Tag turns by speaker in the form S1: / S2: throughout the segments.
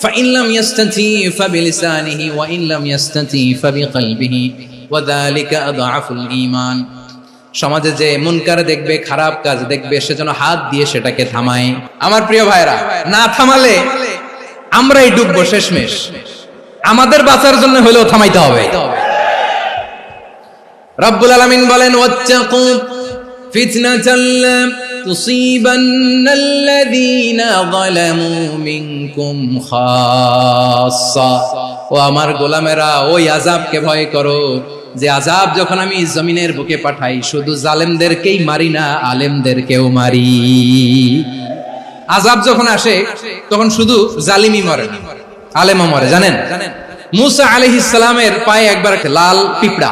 S1: فإن لم يستطع فبلسانه وإن لم يستطع فبقلبه وذلك أضعف الإيمان সমাজে যে মুনকার দেখবে খারাপ কাজ দেখবে সেজন্য হাত দিয়ে সেটাকে থামায় আমার প্রিয় ভাইরা না থামালে আমরাই ডুববো শেষমেশ আমাদের বাঁচার জন্য হলেও থামাইতে হবে রব্বুল আলামিন বলেন ওয়াত্তাকু ফিতনাতাল তুসিবান্না আল্লাযীনা যালামু মিনকুম খাসসা ও আমার গোলামেরা ওই আযাবকে ভয় করো যে আযাব যখন আমি জমিনের বুকে পাঠাই শুধু জালেমদেরকেই মারি না আলেমদেরকেও মারি। আযাব যখন আসে তখন শুধু জালিমই মরে না আলেমও মরে জানেন? মুসা আলাইহিস সালামের পায়ে একবার লাল পিঁপড়া।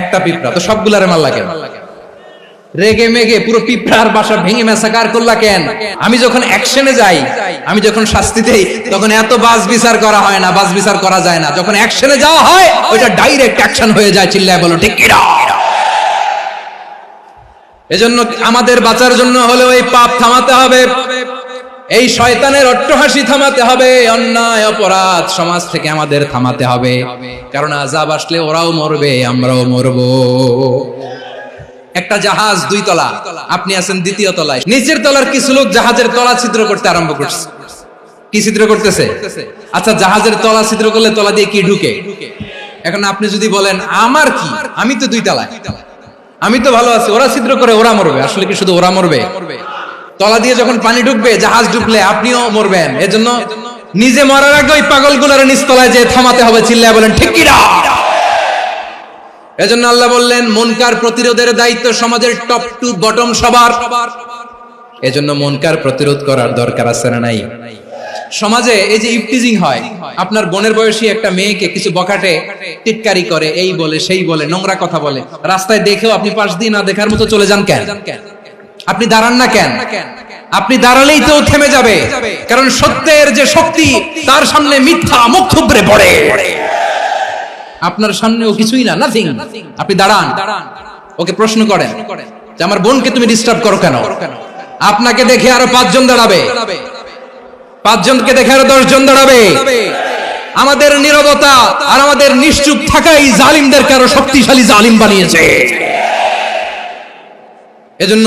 S1: একটা পিঁপড়া, তো সবগুলারে মারলা কেন? রেগে মেগে পুরো পিঁপড়ার বাসা ভেঙে মেসাকার করলা কেন? আমি যখন অ্যাকশনে যাই, আমি যখন শাস্তি দেই, তখন এত বাস বিচার করা হয় না, বাস বিচার করা যায় না। যখন অ্যাকশনে যাওয়া হয়, ওইটা ডাইরেক্ট অ্যাকশন হয়ে যায়, চিল্লায় বলো, ঠিক কিনা এজন্য আমাদের বাঁচার জন্য হলেও এই পাপ থামাতে হবে। এই শয়তানের অট্টহাসি থামাতে হবে, অন্যায় অপরাধ সমাজ থেকে আমাদের থামাতে হবে। কারণ আজাব আসলে ওরাও মরবে, আমরাও মরবো। একটা জাহাজ দুই তলা, আপনি আছেন দ্বিতীয় তলায়। নিচের তলার কিছু লোক জাহাজের তলা ছিদ্র করতে আরম্ভ করছে। কি ছিদ্র করতেছে? আচ্ছা জাহাজের তলা ছিদ্র করলে তলা দিয়ে কি ঢুকে? এখন আপনি যদি বলেন, আমার কি? আমি তো দুই তলায়। আমি তো ভালো আছি, ওরা ছিদ্র করে, ওরা মরবে। আসলে কি শুধু ওরা মরবে? তলা দিয়ে যখন পানি ঢুকবে, জাহাজ ঢুকলে আপনিও মরবেন। এজন্য নিজে মরার আগে ওই পাগলগুলোর নিচতলায় যে থামাতে হবে, চিল্লায় বলেন, ঠিক এজন্য আল্লাহ বললেন, মনকার প্রতিরোধের দায়িত্ব সমাজের টপ টু বটম সবার। এজন্য মনকার প্রতিরোধ করার দরকার আছে না নাই? সমাজে এই যে ইফটিজিং হয়, আপনার বোনের বয়সী একটা মেয়েকে কিছু বকাটে টিটকারি করে, এই বলে, সেই বলে, নোংরা কথা বলে, রাস্তায় দেখেও আপনি পাশ দিয়ে না দেখার মতো চলে যান কেন? আপনি দাঁড়ান না কেন? আপনি দাঁড়ালেই তো থেমে যাবে। কারণ সত্যের যে শক্তি, তার সামনে মিথ্যা মুখ থুবড়ে পড়ে। আপনার সামনেও কিছুই না নাথিং আপনি দাঁড়ান। ওকে প্রশ্ন করেন যে আমার বোনকে তুমি ডিস্টার্ব করো কেন? আপনাকে দেখে আরও পাঁচজন দাঁড়াবে। পাঁচজনকে দেখে আরও দশজন দাঁড়াবে। আমাদের নীরবতা আর আমাদের নিশ্চুপ থাকাই জালিমদেরকে আরও শক্তিশালী জালিম বানিয়েছে। এজন্য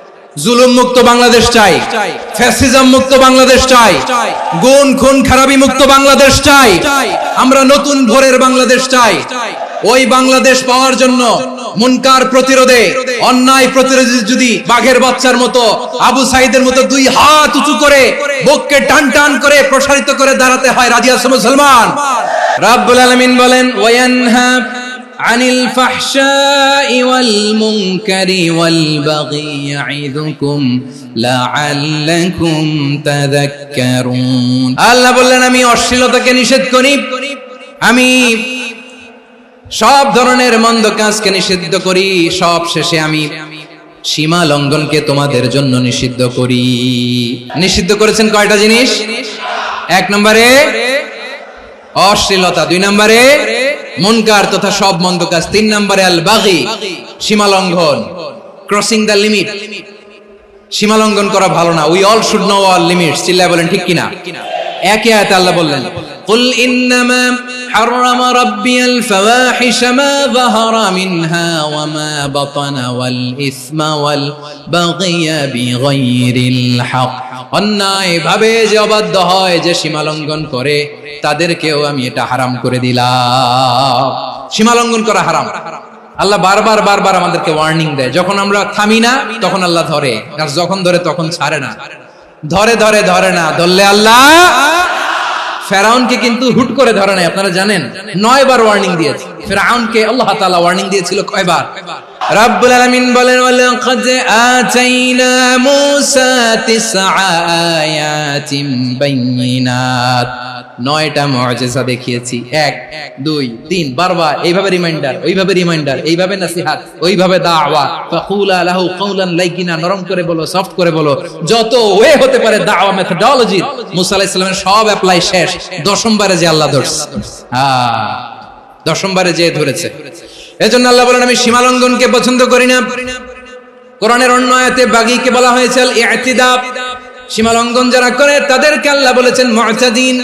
S1: জুলুম মুক্ত বাংলাদেশ চাই। ফ্যাসিজম মুক্ত বাংলাদেশ চাই। গুণ, খুন খারাপি মুক্ত বাংলাদেশ চাই। আমরা নতুন ভোরের বাংলাদেশ চাই। ওই বাংলাদেশ পাওয়ার জন্য মুনকার প্রতিরোধে, অন্যায় প্রতিরোধে যদি বাঘের বাচ্চার মতো, আবু সাইদের মতো দুই হাত উঁচু করে, বুককে টান টান করে প্রসারিত করে দাঁড়াতে হয় রাজি আছে মুসলমান রাব্বুল আলামিন বলেন, ওয়ানহা আনিল ফাহশাই ওয়াল মুনকারি ওয়াল বাগি ইয়াইদুকুম লাআল্লাকুম তাযাক্কারুন। আল্লাহ বললেন, আমি অশ্লীলতাকে নিষেধ করি। আমি সব ধরনের মন্দ কাজকে নিষিদ্ধ করি। সব শেষে আমি সীমা লঙ্ঘনকে তোমাদের জন্য নিষিদ্ধ করি। নিষিদ্ধ করেছেন কয়টা জিনিস? এক নম্বরে অশ্লীলতা, দুই নম্বরে মুনকার তথা সব মন্দ কাজ তিন নম্বরে আল বাগি সীমা লঙ্ঘন ক্রসিং দ্য লিমিট সীমা লঙ্ঘন করা ভালো না we all should know all limits চিল্লায় বলেন ঠিক কিনা একে আয়াতে আল্লাহ বললেন قل إنما حرم ربي الفواحش ما ظهر منها وما بطن والإثم والبغي بغير الحق অন্যায় ভাবে যে অবাধ্য হয়, যে সীমা লঙ্ঘন করে, তাদেরকেও আমি এটা হারাম করে দিলাম। সীমা লঙ্ঘন করা হারাম। আল্লাহ বারবার বারবার আমাদেরকে ওয়ার্নিং দেয়। যখন আমরা থামি না, তখন আল্লাহ ধরে। আর যখন ধরে, তখন ছাড়ে না। ধরে ধরে ধরে না। ধরলে আল্লাহ ফেরাউনকে কিন্তু হুট করে ধরে নাই আপনারা জানেন? নয় বার ওয়ার্নিং দিয়েছে। ফেরাউনকে আল্লাহ তাআলা ওয়ার্নিং দিয়েছিল কয়বার? রাব্বুল আলামিন বলেন, ওয়ালাকাদ আতাইনা মূসা তিসআ নয়টা মুআজিজা দেখিয়েছি। এক, দুই, তিন, বারবার। এইভাবে রিমাইন্ডার ওইভাবে রিমাইন্ডার এইভাবে নাসিহাত, ওইভাবে দাওয়া। ফাকুলা লাহু কাওলান লাইকিনা নরম করে বলো সফট করে বলো। যত ওয়ে হতে পারে দাওয়া মেথডোলজি মুসা আলাইহিস সালামের সব অ্যাপ্লাই শেষ। দশমবারে যে আল্লাহ ধরছে। হ্যাঁ। দশমবারে যেয়ে ধরেছে। এজন্য আল্লাহ বলেন, আমি সীমালঙ্ঘনকে পছন্দ করি না। কোরআনের অন্য আয়াতে বাগীকে বলা হয়েছে সীমালঙ্গন যারা করে, তাদেরকে আল্লাহ বলেছেন, মুতাদিন।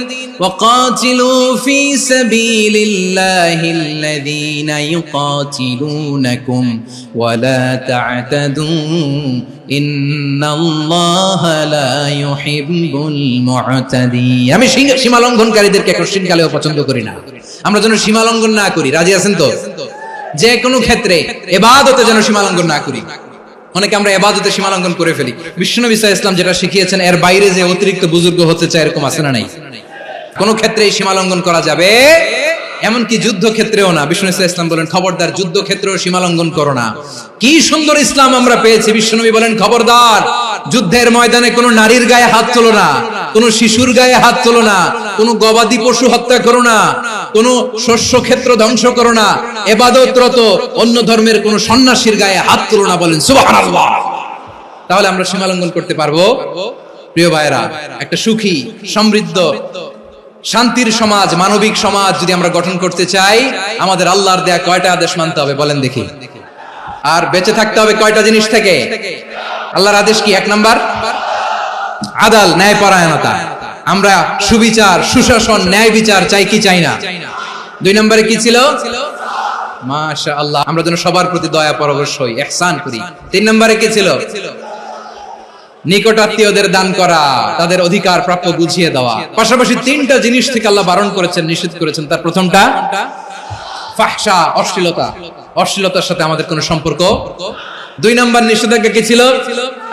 S1: وقاتلوا في سبيل الله الذين يقاتلونكم ولا تعتدوا الله لا يحب المعتدين. আমি সীমা লঙ্ঘনকারীদেরকে কোশ্চিনকালে পছন্দ করি না। আমরা যেন সীমা লঙ্ঘন না করি। রাজি আছেন তো? যে কোনো ক্ষেত্রে এবাদতে যেন সীমা লঙ্ঘন না করি। অনেকে আমরা এবাদতে সীমা লঙ্ঘন করে ফেলি। বিষ্ণু ইসলাম যেটা শিখিয়েছেন, এর বাইরে যে অতিরিক্ত বুজুর্গ হতে চায় এরকম আছে না নাই? কোন ক্ষেত্রে সীমালঙ্ঘন করা যাবে? এমনকি যুদ্ধ ক্ষেত্রেও না। বিষ্ণু ইসা ইসলাম বলেন, খবরদার যুদ্ধ ক্ষেত্রেও সীমালঙ্ঘন করো না। কি সুন্দর ইসলাম আমরা পেয়েছি বিষ্ণুনবী বলেন, খবরদার, যুদ্ধের ময়দানে কোনো নারীর গায়ে হাত তোলো না, কোনো শিশুর গায়ে হাত তোলো না, কোনো গবাদি পশু হত্যা করো না, কোনো শস্য ক্ষেত্র ধ্বংস করো না, এবাদতরত অন্য ধর্মের কোনো সন্ন্যাসীর গায়ে হাত তোলো না বলেন। সুবহানাল্লাহ। তাহলে আমরা সীমালঙ্ঘন করতে পারব? প্রিয় ভাইরা একটা সুখী, সমৃদ্ধ শান্তির সমাজ, মানবিক সমাজ যদি আমরা গঠন করতে চাই, আমাদের আল্লাহর দেয়া কয়টা আদেশ মানতে হবে বলেন দেখি। আর বেঁচে থাকতে হবে কয়টা জিনিস থেকে? আল্লাহর আদেশ কি? এক নাম্বার, আদাল ন্যায় পরায়ণতা আমরা সুবিচার, সুশাসন, ন্যায় বিচার চাই কি চাই না? দুই নম্বরে কি ছিল? মাশা আল্লাহ আমরা যেন সবার প্রতি দয়া পরবশ হই, এহসান করি। তিন নম্বরে কি ছিল? নিকটাত্মীয়দের দান করা, তাদের অধিকার প্রাপ্য বুঝিয়ে দেওয়া। পাশাপাশি তিনটা জিনিস থেকে আল্লাহ বারণ করেছেন, নিষেধ করেছেন। তার প্রথমটা, ফাহসা, অশ্লীলতা। অশ্লীলতার সাথে আমাদের কোনো সম্পর্ক। দুই নাম্বার নিষেধাজ্ঞা কি ছিল?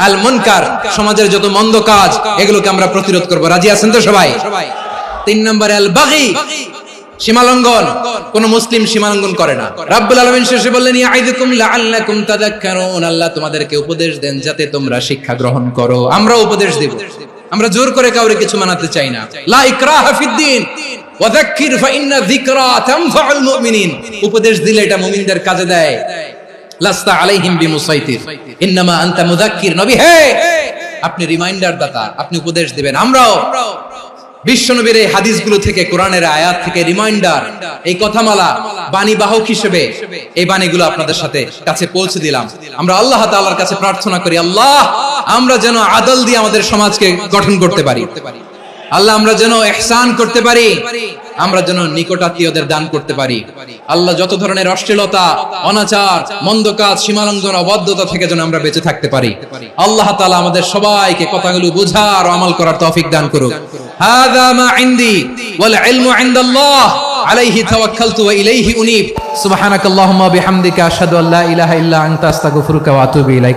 S1: আল মুনকার সমাজের যত মন্দ কাজ, এগুলোকে আমরা প্রতিরোধ করব। রাজি আছেন তো সবাই? তিন নম্বরে আল বাগি সীমালঙ্ঘন, কোন মুসলিম সীমালঙ্ঘন করে না। রাব্বুল আলামিন শেষে বললেন ইয়াইদুকুম লাআল্লাকুম তাযাক্কারুন। আল্লাহ তোমাদেরকে উপদেশ দেন যাতে তোমরা শিক্ষা গ্রহণ করো। আমরা উপদেশ দেব। আমরা জোর করে কাউরে কিছু মানাতে চাই না। লা ইকরাহা ফিদ্দিন ওয়াযাক্কির ফাইন্না যিকরা তানফাউল মুমিনিন। উপদেশ দিলে এটা মুমিনদের কাজে দেয়। লাস্তা আলাইহিম বিমুসাইতির। ইন্নামা আনতা মুযাক্কির নবী। হে, আপনি রিমাইন্ডার দাতা আপনি উপদেশ দিবেন। আমরাও বিশ্বনবীর এই হাদিসগুলো থেকে, কোরআনের আয়াত থেকে রিমাইন্ডার এই কথামালা বাণী বাহক হিসেবে এই বাণীগুলো আপনাদের সাথে কাছে পৌঁছে দিলাম। আমরা আল্লাহ তাআলার কাছে প্রার্থনা করি, আল্লাহ, আমরা যেন আদল দিয়ে আমাদের সমাজকে গঠন করতে পারি। আল্লাহ, আমরা যেন এহসান করতে পারি, আমরা যেন নিকটাত্মীয়দের দান করতে পারি। আল্লাহ, যত ধরনের অশ্লীলতা, অনাচার, মন্দ কাজ, সীমালঙ্ঘন অবদ্ধতা থেকে যেন আমরা বেঁচে থাকতে পারি। আল্লাহ তাআলা আমাদের সবাইকে কথাগুলো বোঝার আমল করার তৌফিক দান করুক। هذا ما عندي والعلم عند الله. عليه توكلت وإليه أنيب. سبحانك اللهم بحمدك أشهد أن لا إله إلا أنت أستغفرك وأتوب إليك.